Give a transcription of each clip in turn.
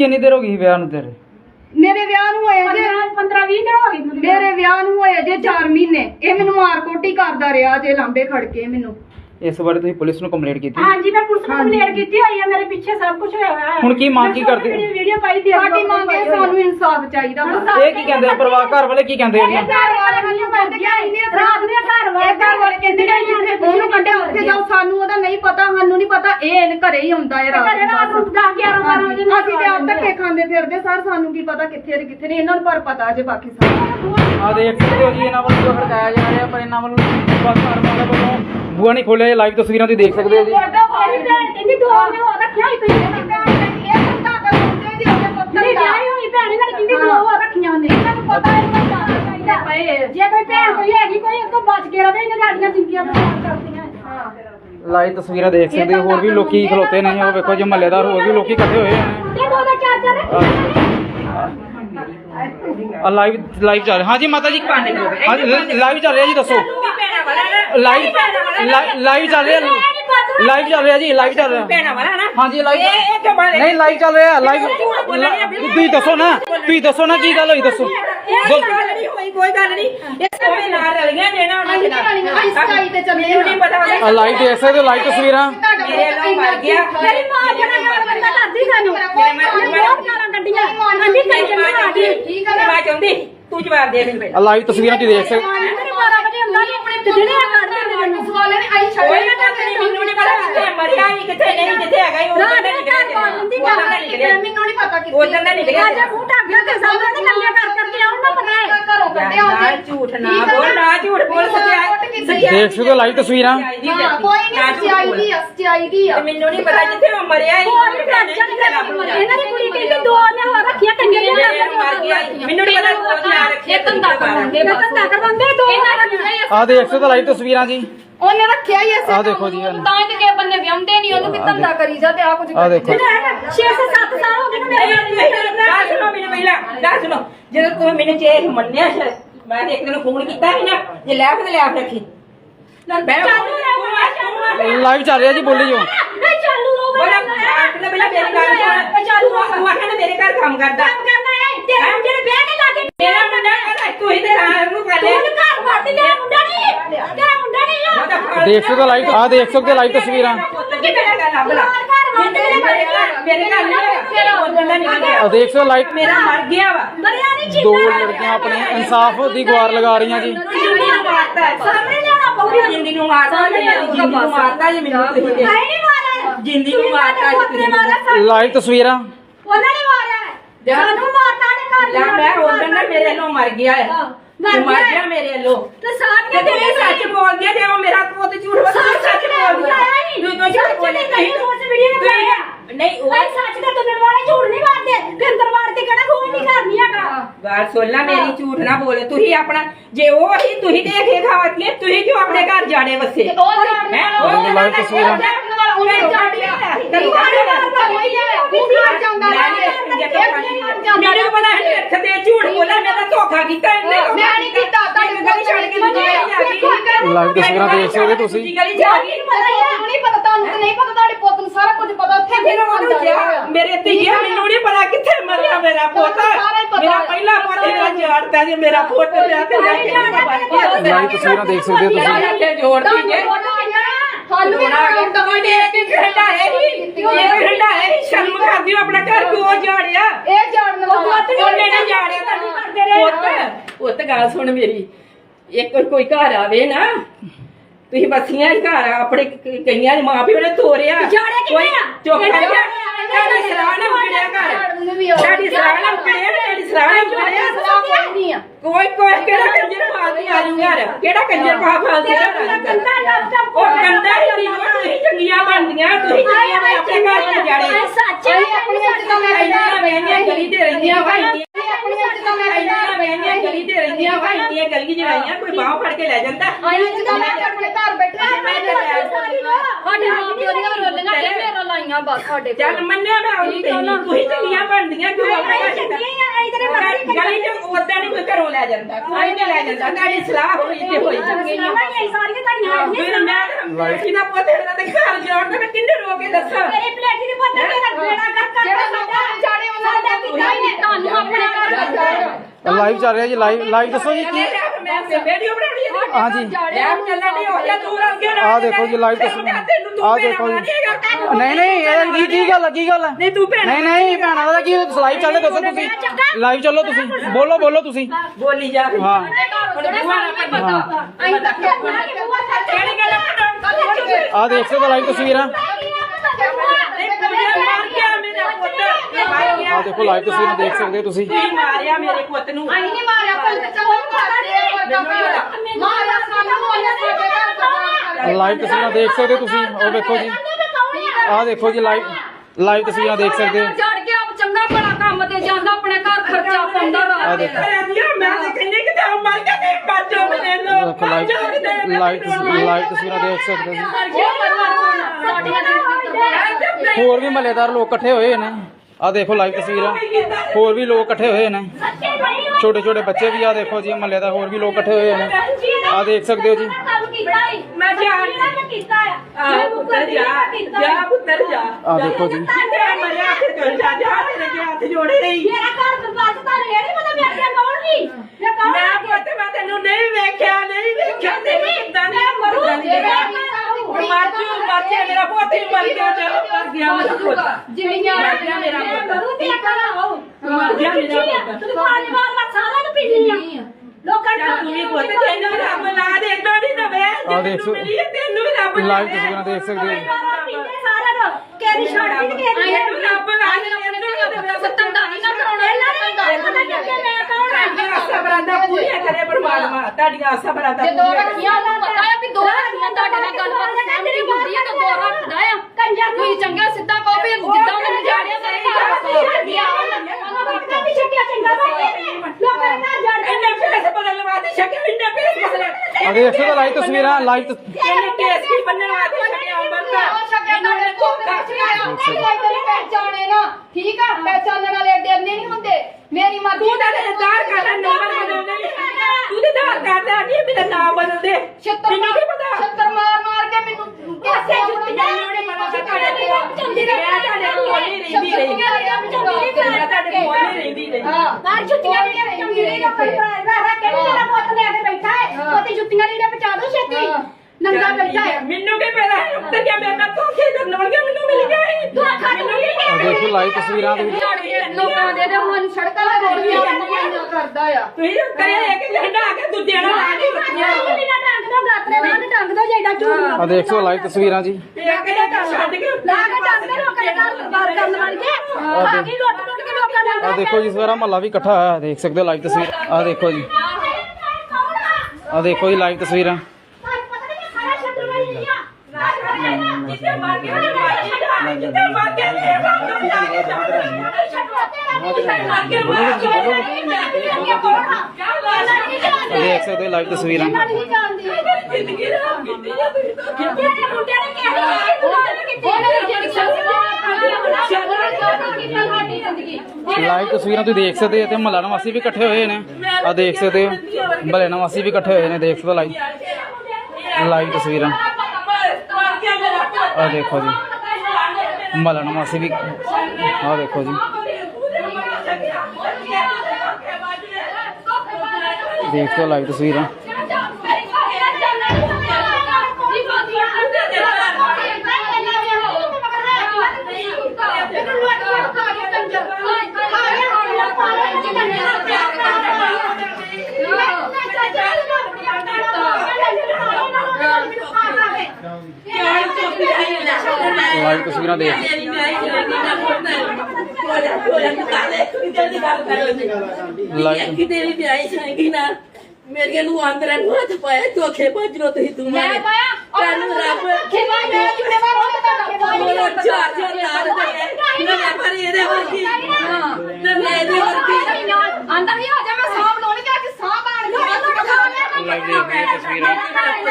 ਕਿੰਨੀ ਦੇਰ ਹੋ ਗਈ ਵਿਆਹ ਨੂੰ ਤੇਰੇ? ਮੇਰੇ ਵਿਆਹ ਨੂੰ ਹੋਏ ਜੇ। 15 20 ਦਿਨ ਹੋ ਗਏ ਮੇਰੇ ਵਿਆਹ ਨੂੰ। ਹੋਏ ਜੇ 4 ਮਹੀਨੇ। ਇਹ ਮੈਨੂੰ ਮਾਰਕੋਟ ਹੀ ਕਰਦਾ ਰਿਹਾ ਜੇ ਲਾਂਬੇ ਖੜ ਕੇ ਮੈਨੂੰ। ਇਸ ਬਾਰੇ ਤੁਸੀਂ ਪੁਲਿਸ ਨੂੰ ਕੰਪਲੇਂਟ ਕੀਤੀ? ਹਾਂਜੀ ਮੈਂ ਪੁਲਿਸ ਨੂੰ ਕੰਪਲੇਂਟ ਕੀਤੀ ਹੋਈ ਹੈ ਮੇਰੇ ਪਿੱਛੇ ਸਭ ਕੁਝ ਹੋਇਆ ਹੋਇਆ ਹੈ। ਹੁਣ ਕੀ ਮੰਗ ਕੀ ਕਰਦੇ ਹੋ? ਵੀਡੀਓ ਪਾਈ ਦੀ ਸਾਡੀ ਮੰਗ ਹੈ ਸਾਨੂੰ ਇਨਸਾਫ ਚਾਹੀਦਾ ਇਹ ਕੀ ਕਹਿੰਦੇ ਆ? ਪਰਿਵਾਰ ਘਰ ਵਾਲੇ ਕੀ ਕਹਿੰਦੇ ਆ? ਇਹ ਘਰ ਵਾਲੇ ਮੈਨੂੰ ਕਹਿੰਦੇ ਕਿ ਇਹਨੇ ਰਾਤ ਦੇ ਘਰ ਵਾਲੇ ਇਹ ਘਰ ਵਾਲੇ ਕਹਿੰਦੇ ਕਿ ਉਹਨੂੰ ਕੱਢਿਆ ਉੱਥੇ ਜਾਓ ਸਾਨੂੰ ਉਹਦਾ ਨਹੀਂ ਪਤਾ ਸਾਨੂੰ ਨਹੀਂ ਪਤਾ ਇਹ ਇਹਦੇ ਘਰੇ ਹੀ ਆਉਂਦਾ ਹੈ ਰਾਤ ਘਰੇ ਰਾਤ ਨੂੰ 10 11 12 ਵਜੇ ਨੂੰ ਅਸੀਂ ਤੇ ਆਪ ਧੱਕੇ ਖਾਂਦੇ ਫਿਰਦੇ ਸਰ ਸਾਨੂੰ ਕੀ ਪਤਾ ਕਿੱਥੇ ਤੇ ਕਿੱਥੇ ਨਹੀਂ ਇਹਨਾਂ ਨੂੰ ਪਰ ਪਤਾ ਜੇ ਬਾਕੀ ਸਾਰਾ। ਆ ਦੇਖ ਸਕਦੇ ਹੋ ਜੀ ਇਹਨਾਂ ਵੱਲੋਂ ਜੋ ਖੜਕਾਇਆ ਜਾ ਰਿਹਾ ਪਰ ਇਹਨਾਂ ਵੱਲੋਂ ਬਸ ਘਰ ਵਾਲੇ ਵੱਲੋਂ ਬੂਆ ਨਹੀਂ ਖੋਲਿਆ ਲਾਈਵ ਤਸਵੀਰਾਂ ਤੁਸੀਂ ਦੇਖ ਸਕਦੇ ਹੋ ਜੀ। ਕਹਿੰਦੀ ਦੋ ਨੇ ਹੋ ਰੱਖਿਆ ਹੀ ਤੁਸੀਂ। ਲਾਈਵ ਤਸਵੀਰਾਂ ਦੇਖ ਸਕਦੇ ਹੋ ਹੋਰ ਵੀ ਲੋਕੀ ਖਲੋਤੇ ਨੇ ਉਹ ਵੇਖੋ ਜੀ ਮਹੱਲੇਦਾਰ ਹੋਰ ਵੀ ਲੋਕੀ ਇਕੱਠੇ ਹੋਏ ਨੇ ਤੇ ਦੋ ਦਾ ਚਾਰਜਰ ਆ ਲਾਈਵ ਲਾਈਵ ਚੱਲ ਰਿਹਾ। ਹਾਂਜੀ ਮਾਤਾ ਜੀ। ਹਾਂਜੀ ਲਾਈਵ ਚੱਲ ਰਿਹਾ ਜੀ ਦੱਸੋ। ਲਾਈਵ ਲਾਈਵ ਚੱਲ ਰਿਹਾ। ਲਾਈਵ ਚੱਲ ਰਿਹਾ ਜੀ ਲਾਈਵ ਚੱਲ ਰਿਹਾ। ਹਾਂਜੀ ਲਾਈਵ ਨਹੀਂ ਲਾਈਵ ਚੱਲ ਰਿਹਾ ਲਾਈਵ ਤੁਸੀਂ ਦੱਸੋ ਨਾ ਤੁਸੀਂ ਦੱਸੋ ਨਾ ਕੀ ਗੱਲ ਹੋਈ ਦੱਸੋ। ਕੋਈ ਗੱਲ ਨਹੀਂ ਹੋਈ ਕੋਈ ਗੱਲ ਨਹੀਂ। ਇਸ ਕੋਈ ਨਾਲ ਰਲੀਆਂ ਦੇਣਾ ਉਹਨਾਂ ਦੇ ਨਾਲ ਸਚਾਈ ਤੇ ਚੱਲੇ ਮੈਨੂੰ ਨਹੀਂ ਪਤਾ ਆ ਦੇਖ ਸਕਦੇ ਹੋ ਲਾਈਵ ਤਸਵੀਰਾਂ। ਮੇਰੇ ਨਾਲ ਮਰ ਗਿਆ। ਮੇਰੀ ਮਾਂ ਜਿਹੜਾ ਯਾਰ ਬੰਦਾ ਕਰਦੀ ਸਾਨੂੰ? ਮੈਂ ਬਹੁਤ ਗਾਲਾਂ ਕੱਢੀਆਂ ਆਂਦੀ ਕਈ ਜਣੇ ਆ। ਗਈ ਠੀਕ ਹੈ ਮੈਂ ਚਾਹੁੰਦੀ। ਤੂੰ ਜਵਾਬ ਦੇ ਮੈਨੂੰ ਆ ਲਾਈਵ ਤਸਵੀਰਾਂ ਤੁਸੀਂ ਦੇਖ ਸਕਦੇ ਮੇਰੇ 12 ਵਜੇ ਹੁੰਦਾ ਨਹੀਂ ਆਪਣੇ ਤੇ ਜਿਹੜੇ ਆ ਕੱਢਦੇ ਨੇ ਮੈਨੂੰ ਸਵਾਲੇ ਨੇ ਆਈ ਛੱਡ ਕੋਈ ਨਾ ਕਰਨੀ ਮੈਨੂੰ ਨਹੀਂ ਪਤਾ ਕਿੱਥੇ ਮਰਿਆ ਹੀ ਕਿੱਥੇ ਨਹੀਂ ਜਿੱਥੇ ਹੈਗਾ ਹੀ ਉਹ ਤਾਂ ਦੇ ਨਿਕਲਿਆ ਤਾਂ ਮੈਨੂੰ ਨਹੀਂ ਪਤਾ ਕਿ ਉਹ ਤਾਂ ਨਿਕਲਿਆ ਅੱਜ ਮੂੰਹ ਢੱਕ ਕੇ ਸਾਹਮਣੇ ਤੇ ਗੱਲਾਂ ਕਰ ਕਰਕੇ ਆਉਣ ਨਾ ਪਤਾ ਹੈ ਘਰੋਂ ਕੱਢਿਆ ਨਾ ਉਹਨੇ। ਝੂਠ ਨਾ ਬੋਲ ਨਾ ਝੂਠ ਬੋਲ ਸਕਿਆ ਦੇਖ ਸਕਦੇ ਹੋ ਲਾਈਵ ਤਸਵੀਰਾਂ ਹਾਂ ਕੋਈ ਨਹੀਂ ਸਚਾਈ ਦੀ ਆ ਸਚਾਈ ਦੀ ਆ। ਮੈਨੂੰ ਨਹੀਂ ਪਤਾ ਜਿੱਥੇ ਉਹ ਮਰਿਆ ਹੀ ਹੋਰ ਵੀ ਕਰ ਇਹਨਾਂ ਦੀ ਕੁੜੀ ਕਹਿੰਦੀ ਦੋ ਨੇ ਹੋ ਰੱਖੀਆਂ ਕੰਜਰੀਆਂ ਮਰ ਗਿਆ ਮੈਨੂੰ ਨਹੀਂ ਪਤਾ ਉਹ ਨਾ ਰੱਖਿਆ ਇਹ ਧੰਦਾ ਕਰਵਾਉਂਦੇ ਬਸ। ਧੰਦਾ ਕਰਵਾਉਂਦੇ ਦੋ ਆ ਦੇਖ ਸਕਦੇ ਹੋ ਲਾਈਵ ਤਸਵੀਰਾਂ ਜੀ। ਉਹਨੇ ਰੱਖਿਆ ਹੀ ਐਸੇ ਆਹ ਦੇਖੋ ਜੀ, ਇਹਨੂੰ। ਤਾਂ ਹੀ ਤੇ ਕਿਸੇ ਬੰਨੇ ਵਿਆਹੁੰਦੇ ਨਹੀਂ ਉਹਨੂੰ ਵੀ ਧੰਦਾ ਕਰੀ ਜਾ ਤੇ ਆ ਕੁਝ ਆ ਦੇਖੋ। 6 ਸੇ 7 ਸਾਲ ਹੋ ਗਏ ਨੇ ਮੇਰੇ ਗੱਲ ਸੁਣੋ ਮੈਨੂੰ ਪਹਿਲਾਂ ਗੱਲ ਸੁਣੋ। ਜਦੋਂ ਤੂੰ ਮੈਨੂੰ ਜੇ ਇਹ ਮੰਨਿਆ ਸੀ ਮੈਂ ਤੇ ਇੱਕ ਦਿਨ ਫੋਨ ਕੀਤਾ ਸੀ ਨਾ ਜੇ ਲੈ ਕੇ ਲੈ ਰੱਖੀ। ਲਾਈਵ ਚੱਲ ਰਿਹਾ ਜੀ ਬੋਲੀ ਜੋ ਚਾਲੂ ਹੋ ਬੜਾ ਗਿਆ ਆਟਲੇ ਪਹਿਲਾਂ ਮੇਰੀ ਹੋ ਤੂੰ ਆਖਿਆ ਨਾ ਮੇਰੇ ਘਰ ਕੰਮ ਕਰਦਾ। ਕੰਮ ਕਰਨਾ ਹੈ ਤੇਰਾ ਜਿਹੜੇ ਵਿਆਹ ਕੇ ਕੇ ਮੇਰਾ ਮੁੰਡਾ ਕਹਿੰਦਾ ਤੂੰ ਹੀ ਤੇ ਰਾਹ ਨੂੰ ਕਰ ਲੈ ਤੂੰ ਘਰ ਵੜਦੀ ਤੇਰਾ ਮੁੰਡਾ ਨਹੀਂ ਤੇਰਾ ਮੁੰਡਾ ਨਹੀਂ ਆ ਦੇਖ ਸਕਦੇ ਲਾਈਵ ਆ ਦੇਖ ਸਕਦੇ ਲਾਈਵ ਤਸਵੀਰਾਂ। ਕੀ ਮੇਰਾ ਗੱਲ ਲੱਭ ਲਾ। ਮੇਰੇ ਘਰ ਮੇਰੇ ਘਰ ਨਹੀਂ ਤੇਰਾ ਉਦੋਂ ਦਾ ਨਿਕਲ ਗਿਆ ਆ ਦੇਖ ਸਕਦੇ ਹੋ ਲਾਈਵ। ਮੇਰਾ ਮਰ ਗਿਆ ਵਾ। ਮਰਿਆ ਨਹੀਂ ਦੋ ਲੜਕੀਆਂ ਆਪਣੇ ਇਨਸਾਫ ਦੀ ਗੁਹਾਰ ਲਗਾ ਰਹੀਆਂ ਜੀ। ਜਿੰਦੀ ਨੂੰ। ਸਾਹਮਣੇ ਲਿਆਉਣਾ ਪਊਗਾ। ਜਿੰਦੀ ਨੂੰ ਮਾਰਤਾ ਜੀ ਜਿੰਦੀ ਨੂੰ ਮਾਰਤਾ ਜੀ ਮੈਨੂੰ ਤੁਸੀਂ ਦੇ ਆਈ ਨਹੀਂ ਮਾਰਿਆ। ਜਿੰਦੀ ਨੂੰ ਮਾਰਤਾ ਜੀ ਪੁੱਤਰੇ ਤੁਸੀਂ ਮਾਰਿਆ ਸਾਨੂੰ। ਲਾਈਵ ਤਸਵੀਰਾਂ। ਉਹਨਾਂ ਨੇ ਮਾਰਿਆ ਸਾਨੂੰ ਘਰ ਲੈ ਮੈਂ ਉਦੋਂ ਨਾ ਮੇਰੇ ਵੱਲੋਂ ਮਰ ਗਿਆ ਹੈ। ਤੂੰ ਮਰ ਗਿਆ ਮੇਰੇ ਵੱਲੋਂ। ਤੇ ਸਾਥ ਤੇ ਤੂੰ ਸੱਚ ਬੋਲਦੀ ਹੈ ਤੇ ਉਹ ਮੇਰਾ ਪੁੱਤ ਝੂਠ ਬੋਲਦਾ ਤੂੰ ਸੱਚ ਬੋਲਦੀ। ਹੈ ਤੂੰ ਤੂੰ ਝੂਠ ਬੋਲਦੀ ਨਹੀਂ। ਨੇ ਉਹ ਵਾਲੇ ਤੇ ਕੋਈ ਨਹੀਂ ਹੈਗਾ। ਗੱਲ ਸੁਣ ਲੈ ਮੇਰੀ ਝੂਠ ਨਾ ਬੋਲੇ। ਤੁਸੀਂ ਆਪਣਾ ਜੇ ਉਹ ਹੀ ਤੁਸੀਂ ਦੇਖੇ ਖਾਵਤੀਏ ਤੁਸੀਂ ਕਿਉਂ ਆਪਣੇ ਘਰ ਜਾਣੇ ਵਸੇ? ਉਹ ਜਾਣ ਹੈਂ? ਵਾਲਾ ਉਹ ਲਾਈਵ ਤਸਵੀਰਾਂ। ਉਹਨੇ ਜਾਣ ਲਿਆ ਤੈਨੂੰ ਮਾਰਦਾ ਕੋਈ ਹੈ ਉਹ ਘਰ। ਜਾਂਦਾ ਮੈਨੂੰ ਪਤਾ ਹੈ ਰੱਖਦੇ ਝੂਠ ਬੋਲਾ ਮੈਂ ਤਾਂ ਧੋਖਾ ਕੀਤਾ ਇਹਨੇ ਮੈਂ ਨਹੀਂ ਕੀਤਾ। ਤੁਹਾਡੇ ਕੋਲ ਛੱਡ ਕੇ ਨਹੀਂ ਗਿਆ ਲਾਈਵ ਤਸਵੀਰਾਂ ਦੇਖ ਸਕਦੇ ਤੁਸੀਂ? ਗਲੀ ਆ ਨਹੀਂ ਪਤਾ ਤੁਹਾਨੂੰ ਤੇ ਨਹੀਂ ਪਤਾ ਤੁਹਾਡੇ ਪੁੱਤ ਨੂੰ ਸਾਰਾ ਕੁਝ ਪਤਾ ਉੱਥੇ ਫਿਰ ਉਹਨੂੰ ਜਾ ਮੇਰੇ ਤੇ ਗਿਆ ਮੈਨੂੰ ਨਹੀਂ ਪਤਾ ਕਿੱਥੇ ਮਰਿਆ ਮੇਰਾ ਪੁੱਤ। ਮੇਰਾ। ਪਹਿਲਾ ਪੁੱਤ ਮੇਰਾ ਜਾੜਦਾ ਜੀ ਮੇਰਾ ਪੁੱਤ ਪਿਆ ਤੇ ਲੈ ਕੇ ਲਾਈਵ ਤਸਵੀਰਾਂ ਦੇਖ ਸਕਦੇ ਹੋ ਤੁਸੀਂ। ਜੋੜਦੀ ਜੇ ਸਾਨੂੰ ਵੀ ਹੋਣਾ ਕਿ ਤੁਹਾਡੇ ਇੱਕ ਘੰਟਾ ਹੈ ਹੀ ਇੱਕ ਘੰਟਾ ਹੈ ਸ਼ਰਮ ਕਰਦੀ ਹੋ ਆਪਣਾ ਘਰ ਕਿਉਂ ਜਾੜਿਆ ਇਹ ਜਾਣ ਵਾਲਾ। ਉਹਨੇ ਨਹੀਂ ਜਾੜਿਆ ਤੁਹਾਨੂੰ ਕਰਦੇ ਰਹੇ ਪੁੱਤ। ਪੁੱਤ ਗੱਲ ਸੁਣ ਮੇਰੀ। ਇੱਕ ਕੋਈ ਘਰ ਆਵੇ ਨਾ ਤੁਸੀਂ ਬੱਸੀਆਂ ਹੀ ਘਰ ਆਪਣੇ ਕ- ਕਈਆਂ ਦੇ ਮਾਂ ਪਿਓ ਨੇ ਤੋਰਿਆ। ਜਾੜਿਆ ਕਿਵੇਂ ਆ? ਚੁੱਪ ਕਰ। ਤੁਹਾਡੀ ਸਰਾਹ ਨਾ ਉਗੜਿਆ ਘਰ ਤੁਹਾਡੀ ਸਰਾਹ ਨਾ ਉਗੜਿਆ ਤੁਹਾਡੀ ਸਰਾਹ ਨਾ ਉਗੜਿਆ ਕੋਈ ਕੋਈ ਕਿਹੜਾ ਕੰਜਰ ਫਾਲਦੀ ਆ ਘਰ। ਕਿਹੜਾ ਕੰਜਰ ਕੰਦਾ ਟੱਪ ਟੱਪ ਉਹ ਕੰਦਾ ਹੀ ਨਹੀਂ ਉਹ ਤੁਸੀਂ ਚੰਗੀਆਂ ਬਣਦੀਆਂ ਤੁਸੀਂ ਚੰਗੀਆਂ ਨੇ ਆਪਣੇ ਘਰ ਚ ਜਾੜੇ ਸੱਚ ਅਸੀਂ ਆਪਣੀ ਅੱਜ ਤਾਂ ਮੈਂ ਇੰਨੀਆਂ ਵੇਂਦੀਆਂ ਗਲੀ ਤੇ ਰਹਿੰਦੀਆਂ ਭਾਈ ਆਪਣੀ ਅੱਜ ਤਾਂ ਮੈਂ ਇੰਨੀਆਂ ਵੇਂਦੀਆਂ ਗਲੀ ਤੇ ਰਹਿੰਦੀਆਂ ਭਾਈ ਦੀਆਂ ਗਲੀ ਚ ਆਈਆਂ ਕੋਈ ਬਾਹ ਫੜ ਕੇ ਲੈ ਜਾਂਦਾ। ਮੈਂ ਆਪਣੇ ਘਰ ਬੈਠੇ। ਸਾਡੇ ਮਾਂ ਪਿਓ ਦੀਆਂ ਰੋਲਾਈਆਂ ਬਸ ਸਾਡੇ ਕੋਲ। ਚੱਲ ਮੰਨਿਆ ਮੈਂ ਉਹੀ ਕਹਿੰਦੀ ਤੁਸੀਂ ਚੰਗੀਆਂ ਬਣਦੀਆਂ ਕਿਉਂ ਆਪਣੇ ਘਰ ਚ ਗਲੀ ਚ ਉਦਾਂ ਨਹੀਂ ਕੋਈ ਘਰੋਂ ਲੈ ਜਾਂਦਾ। ਕੋਈ ਨਹੀਂ ਲੈ ਜਾਂਦਾ। ਤੁਹਾਡੀ ਸਲਾਹ ਹੋਈ ਤੇ ਹੋਈ। ਫਿਰ ਮੈਂ ਲੜਕੀ ਦਾ ਪੁੱਤ ਇਹਦਾ ਤੇ ਘਰ ਜਾਣ ਤੇ ਮੈਂ ਕਿੰਨੇ ਰੋ ਕੇ ਦੱਸਾਂ? ਜਿਹੜੇ ਲੋਕਾਂ ਨੂੰ ਜਾਣੇ ਉਹਨਾਂ ਦਾ ਹੀ ਨਹੀਂ ਤੁਹਾਨੂੰ ਆਪਣੇ ਘਰ ਦਾ ਲਾਈਵ ਚੱਲ ਰਿਹਾ ਜੀ ਲਾਈਵ ਲਾਈਵ ਦੱਸੋ ਜੀ ਕੀ ਮੈਂ ਵੀਡੀਓ ਬਣਾਉਣੀ ਹੈ ਹਾਂਜੀ ਲੈ ਚੱਲਣ ਦੀ ਹੋ ਜਾ ਤੂੰ ਰਲ ਗਿਆ ਆ ਦੇਖੋ ਜੀ ਲਾਈਵ ਤਸਵੀਰ ਆ ਦੇਖੋ ਜੀ। ਨਹੀਂ ਨਹੀਂ ਇਹ ਕੀ ਕੀ ਗੱਲ ਹੈ ਕੀ ਗੱਲ ਹੈ ਨਹੀਂ ਤੂੰ ਭੈਣ ਨਹੀਂ ਨਹੀਂ ਭੈਣਾਂ ਦਾ ਕੀ ਲਾਈਵ ਚੱਲੇ ਦੱਸੋ ਤੁਸੀਂ। ਲਾਈਵ ਚੱਲੋ ਤੁਸੀਂ। ਬੋਲੋ ਬੋਲੋ ਤੁਸੀਂ। ਬੋਲੀ ਜਾ ਹਾਂ। ਨਹੀਂ ਆ? ਦੇਖ ਸਕਦੇ ਲਾਈਵ ਤਸਵੀਰਾਂ। ਮੇਰਾ ਗਿਆ ਆ ਦੇਖੋ ਲਾਈਵ ਤਸਵੀਰਾਂ ਦੇਖ। ਸਕਦੇ ਹੋ ਤੁਸੀਂ। ਕੀ ਮਾਰਿਆ ਮੇਰੇ ਪੁੱਤ ਨੂੰ? ਅਸੀਂ ਨਹੀਂ ਮਾਰਿਆ ਪੁਲਿਸ ਚਲੋ ਮਾਰਿਆ ਮਾਰਿਆ ਸਾਨੂੰ ਮਾਰਿਆ ਸਾਡੇ ਘਰ ਦਾ ਲਾਈਵ ਤਸਵੀਰਾਂ ਦੇਖ ਸਕਦੇ ਹੋ ਤੁਸੀਂ। ਉਹ ਵੇਖੋ ਜੀ। ਆ ਦੇਖੋ ਜੀ ਲਾਈਵ ਲਾਈਵ ਤਸਵੀਰਾਂ ਦੇਖ ਸਕਦੇ ਹੋ। ਜੜ ਕੇ ਆਪ ਚੰਗਾ ਬੜਾ ਕੰਮ ਤੇ ਜਾਂਦਾ ਆਪਣੇ ਘਰ ਖਰਚਾ ਪਾਉਂਦਾ ਆ ਰਾਤ ਦੇ ਦੇਖੋ ਅਰੇ ਦਿਓ ਮੈਂ ਤਾਂ ਕਹਿੰਦੀ ਕਿ ਤਾਂ ਮਰ ਗਿਆ ਤੇ ਬਾਜੋ ਬਣੇ ਲੋ ਦੇਖੋ ਲਾਈਵ ਲਾਈਵ ਤਸਵੀਰਾਂ ਲਾਈਵ ਤਸਵੀਰਾਂ ਦੇਖ ਸਕਦੇ ਹੋ। ਜੀ ਹੋਰ ਵੀ ਮਹੱਲੇਦਾਰ ਲੋਕ ਇਕੱਠੇ ਹੋਏ ਨੇ। ਆ ਦੇਖੋ ਲਾਈਵ ਤਸਵੀਰਾਂ। ਹੋਰ ਵੀ ਲੋਕ ਇਕੱਠੇ ਹੋਏ ਨੇ। ਛੋਟੇ ਛੋਟੇ ਬੱਚੇ ਵੀ ਆ ਦੇਖੋ ਜੀ ਮਹੱਲੇ ਦਾ ਹੋਰ ਵੀ ਲੋਕ ਇਕੱਠੇ ਹੋਏ ਨੇ। ਆ ਦੇਖ ਸਕਦੇ ਹੋ ਜੀ। ਮੈਂ ਜਾਣ ਆ ਪੁੱਤਰ ਜਾ ਜਾ ਪੁੱਤਰ ਜਾ। ਆ ਦੇਖੋ ਜੀ। ਤੇ ਮਰਿਆ ਫਿਰ ਚਲ ਜਾ ਜਾ ਤੇਰੇ ਕੇ ਹੱਥ ਜੋੜੇ ਰਹੀ। ਮੈਂ ਪੁੱਤ ਮੈਂ ਤੈਨੂੰ ਨਹੀਂ ਵੇਖਿਆ ਨਹੀਂ ਵੇਖਿਆ ਤੈਨੂੰ ਕਿੱਦਾਂ ਨਹੀਂ ਮਰ ਮਾਚੂ ਮਾਚੇ ਮੇਰਾ ਪੁੱਤ ਹੀ ਮਰ ਗਿਆ ਚਲ ਮਰ ਗਿਆ ਮੇਰਾ ਪੁੱਤ ਜਿੰਨੀਆਂ ਮਰ ਗਿਆ ਮੇਰਾ ਪੁੱਤ। ਮਰ ਗਿਆ ਮੇਰਾ ਪੁੱਤ। ਲੋਕਾਂ ਚੱਲ ਤੂੰ ਵੀ ਪੁੱਤ ਤੈਨੂੰ ਰੱਬ ਲਾ ਦੇ ਏਦਾਂ ਨਹੀਂ ਦਵੇ ਆ ਦੇਖ ਸਕ- ਤੈਨੂੰ ਵੀ ਰੱਬ ਲਾ ਦੇ। ਤਸਵੀਰਾਂ ਦੇਖ ਸਕਦੇ ਹੋ। ਕੇਰੀ ਛੱਡ ਦੀ। ਕੇਰੀ ਤੈਨੂੰ ਰੱਬ ਲਾ ਦੇ। ਸੱਤਨ ਦਾ ਨਹੀਂ ਨਾ ਕਰਾਉਣਾ। ਇਹਨਾਂ ਨੇ ਪਤਾ ਕਿ ਮੈਂ ਆ ਆਸਾਂ ਬਰਾਦਾ ਪੂਰੀਆਂ ਕਰੇ ਪਰਮਾਤਮਾ ਤੁਹਾਡੀਆਂ ਆਸਾਂ ਬਰਾਦਾ ਜੇ ਦੋ ਰੱਖੀਆਂ ਨੂੰ ਪਤਾ ਹੈ ਵੀ ਦੋ ਰੱਖੀਆਂ ਤੁਹਾਡੇ ਨਾਲ ਗੱਲਬਾਤ ਸਹਿਮਤੀ ਹੁੰਦੀ ਹੈ ਤਾਂ ਦੋ ਰੱਖਦਾ ਆ ਕੰਜਰ ਤੁਸੀਂ ਚੰਗਾ ਸਿੱਧਾ ਕਹੋ ਵੀ ਜਿੱਦਾਂ ਮੈਨੂੰ ਜਾਣਿਆ ਮੇਰੇ ਘਰ ਇੰਨੇ ਪੈਸੇ ਬਦਲਣ ਵਾਸਤੇ ਛੱਡਿਆ ਇੰਨੇ ਪੈਸੇ ਬਦਲਣ ਆ ਦੇਖ ਸਕਦੇ ਹੋ ਲਾਈਵ ਤਸਵੀਰਾਂ ਲਾਈਵ ਇਹਨੇ ਕੇਸ ਕੀ ਬੰਨਣ ਵਾਸਤੇ ਛੱਡਿਆ ਅੰਮ੍ਰਿਤ ਪਹਿਚਾਣੇ ਨਾ ਠੀਕ ਆ ਪਹਿਚਾਨਣ ਵਾਲੇ ਏਡੇ ਅੰਨੇ ਨਹੀਂ ਹੁੰਦੇ ਮੇਰੀ ਮਰਜ਼ੀ ਤੂੰ ਤਾਂ ਆਧਾਰ ਕਾਰਡ ਦਾ ਨੰਬਰ ਬਦਲਦੇ ਤੂੰ ਤੇ ਆਧਾਰ ਕਾਰਡ ਦਾ ਨਹੀਂ ਮੇਰਾ ਨਾਮ ਬਦਲਦੇ। ਛੱਤਰ ਮੈਨੂੰ ਕੀ ਪਤਾ? ਛੱਤਰ ਮਾਰ ਮਾਰ ਕੇ ਮੈਨੂੰ ਐਸੇ ਜੁੱਤੀਆਂ ਉਹਨੇ ਮਨਾ ਕਰ ਤੁਹਾਡੇ ਕੋਲ ਮੈਂ ਤੁਹਾਡੇ ਕੋਲ ਨਹੀਂ ਰਹਿੰਦੀ ਰਹੀ। ਮੈਂ ਤੁਹਾਡੇ ਕੋਲ ਨਹੀਂ ਰਹਿੰਦੀ ਰਹੀ। ਹਾਂ। ਬਾਹਰ ਜੁੱਤੀਆਂ ਚੰਗੀ ਲੀੜੇ ਕੋਈ ਰਾਰਾ ਕਿਹੜੀ ਮੇਰਾ ਪੁੱਤ ਲੈ ਕੇ ਬੈਠਾ ਹੈ। ਉਹਦੀ ਜੁੱਤੀਆਂ ਲੀੜੇ ਪਹੁੰਚਾ ਦੋ ਛੇਤੀ। ਨੰਗਾ ਬੈਠਾ ਹੈ। ਮੈਨੂੰ ਕੀ ਪਤਾ ਹੈ? ਧੋਖੇ ਕਰਨ ਮਿਲ ਗਿਆ ਆ ਦੇਖੋ ਲਾਈਵ ਤਸਵੀਰਾਂ ਦੇ ਵਿੱਚ ਝਾੜ ਕੇ ਲੋਕਾਂ ਦੇ ਤੇ ਹੁਣ ਸੜਕਾਂ ਤੇ ਰੋੜੀਆਂ ਕੰਨੀਆਂ ਕਰਦਾ ਆ। ਤੁਸੀਂ ਕਰਿਆ ਇੱਕ ਝੰਡਾ ਆ ਕੇ ਦੂਜੇ ਨਾਲ ਲਾ ਕੇ ਰੱਖਿਆ। ਨਹੀਂ ਨਾ ਟੰਗ ਦੋ ਗਾਤਰੇ ਵਾਂਗ ਟੰਗ ਦੋ ਜਿਹੜਾ ਝੂਠ ਆ ਦੇਖ ਸਕਦੇ ਹੋ ਲਾਈਵ ਤਸਵੀਰਾਂ ਜੀ ਛੱਡ ਕੇ ਆ ਦੇਖੋ ਜੀ ਸਾਰਾ ਮਹੱਲਾ ਵੀ ਇਕੱਠਾ ਹੋਇਆ। ਦੇਖ ਸਕਦੇ ਹੋ ਲਾਈਵ ਤਸਵੀਰ। ਆ ਦੇਖੋ ਜੀ। ਆ ਦੇਖੋ ਜੀ ਲਾਈਵ ਤਸਵੀਰਾਂ ਪਤਾ ਨਹੀਂ ਸਾਰਾ ਛੱਡ ਵਾਲੀ ਨਹੀਂ ਆ ਜਿੱਥੇ ਮਰ ਗਿਆ ਜਿੱਥੇ ਮਰ ਗਿਆ ਇਹ ਬਾਤ ਜਾ ਕੇ ਮਰ ਕੇ ਮਰ ਆ ਦੇਖ ਸਕਦੇ ਹੋ ਲਾਈਵ ਤਸਵੀਰਾਂ ਨਹੀਂ ਜਾਣਦੀ ਜ਼ਿੰਦਗੀ ਕੀਤੀ ਆ ਤੁਸੀਂ ਤਾਂ ਜਿਹੜੇ ਮੁੰਡਿਆਂ ਨੇ ਕਿਹਾ ਕਿੱਥੇ ਦੀ ਲਾਈਵ ਤਸਵੀਰਾਂ ਤੁਸੀਂ ਦੇਖ ਸਕਦੇ ਹੋ ਤੇ ਮਹੱਲਾ ਨਿਵਾਸੀ ਵੀ ਇਕੱਠੇ ਹੋਏ ਨੇ ਆ ਦੇਖ ਸਕਦੇ ਹੋ ਮਹੱਲੇ ਨਿਵਾਸੀ ਵੀ ਇਕੱਠੇ ਹੋਏ ਨੇ ਦੇਖ ਸਕਦੇ ਲਾਈਵ ਲਾਈਵ ਤਸਵੀਰਾਂ ਆ ਦੇਖੋ ਜੀ। ਮਹੱਲਾ ਮਾਸੀ ਵੀ ਆ ਦੇਖੋ ਜੀ। ਦੇਖੋ ਸਕਦੇ ਲਾਈਵ ਤਸਵੀਰਾਂ। ਲਾਈਵ ਤਸਵੀਰਾਂ ਦੇਖ ਲਾਈਵ ਕਿਤੇ ਵੀ ਵਿਆਹੀ ਜਾਏਗੀ ਨਾ। ਮੇਰੀਆਂ ਨੂੰ ਅੰਦਰ ਨੂੰ ਹੱਥ ਪਾਇਆ ਚੋਖੇ ਭੱਜ ਲੋ ਤੁਸੀਂ ਤੂੰ ਮੈਂ ਪਾਇਆ ਤੈਨੂੰ ਰੱਬ ਖਿਮਾ ਮੈਂ ਜ਼ਿੰਮੇਵਾਰ ਹੋ ਤਾਂ ਬੋਲੋ ਚਾਰ ਚਾਰ ਲਾਲ ਦੇ। ਮੈਂ ਪਰ ਇਹਦੇ ਵਰਗੀ ਤੇ ਮੈਂ ਇਹਦੇ ਵਰਗੀ ਆਂਦਾ ਹੀ ਆ ਜਾ ਮੈਂ ਸਾਹ ਲਾਉਣੀ ਕਿ ਅੱਜ ਸਾਹ ਬਾਣ ਗਿਆ ਲਾਈਵ ਦੇਖ ਰਹੇ ਹੋ ਤਸਵੀਰਾਂ। ਲਾਈਵ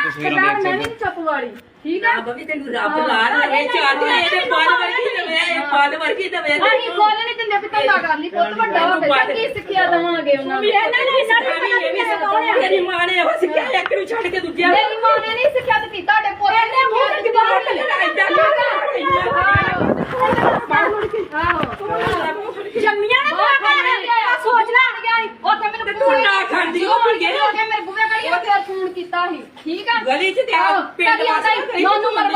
ਤਸਵੀਰਾਂ ਦੇਖ ਸਕਦੇ ਹੋ ਚੁੱਪ ਵਾਲੀ ਠੀਕ ਆ? ਵੀ ਤੈਨੂੰ ਰੱਬ ਲਾ ਲਵੇ ਚਾਰ ਤੇ ਇਹਦੇ ਪਲ ਵਰਗੀ ਦਵੇ ਇਹ ਪਲ ਵਰਗੀ ਦਵੇ ਅਸੀਂ ਖੋਲ ਨਹੀਂ ਦਿੰਦੇ ਵੀ ਧੰਦਾ ਕਰ ਲਈ ਪੁੱਤ ਵੱਡਾ ਹੋ ਗਿਆ ਕੀ ਸਿੱਖਿਆ ਦਵਾਂਗੇ ਉਹਨਾਂ ਨੂੰ? ਇਹਨਾਂ ਨੇ ਇਹਨਾਂ ਤੇਰੀ ਮਾਂ ਨੇ ਉਹ ਸਿੱਖਿਆ ਇੱਕ ਨੂੰ ਛੱਡ ਕੇ ਦੂਜਿਆਂ ਨੂੰ ਮੇਰੀ ਮਾਂ ਨੇ ਨਹੀਂ ਸਿੱਖਿਆ ਤੇ ਤੁਹਾਡੇ ਪੁੱਤ ਨੇ ਮੂੰਹ ਤੇ ਜ਼ਬਾਨ ਲੱਗਣਾ ਏਦਾਂ ਆ ਪਿੰਡ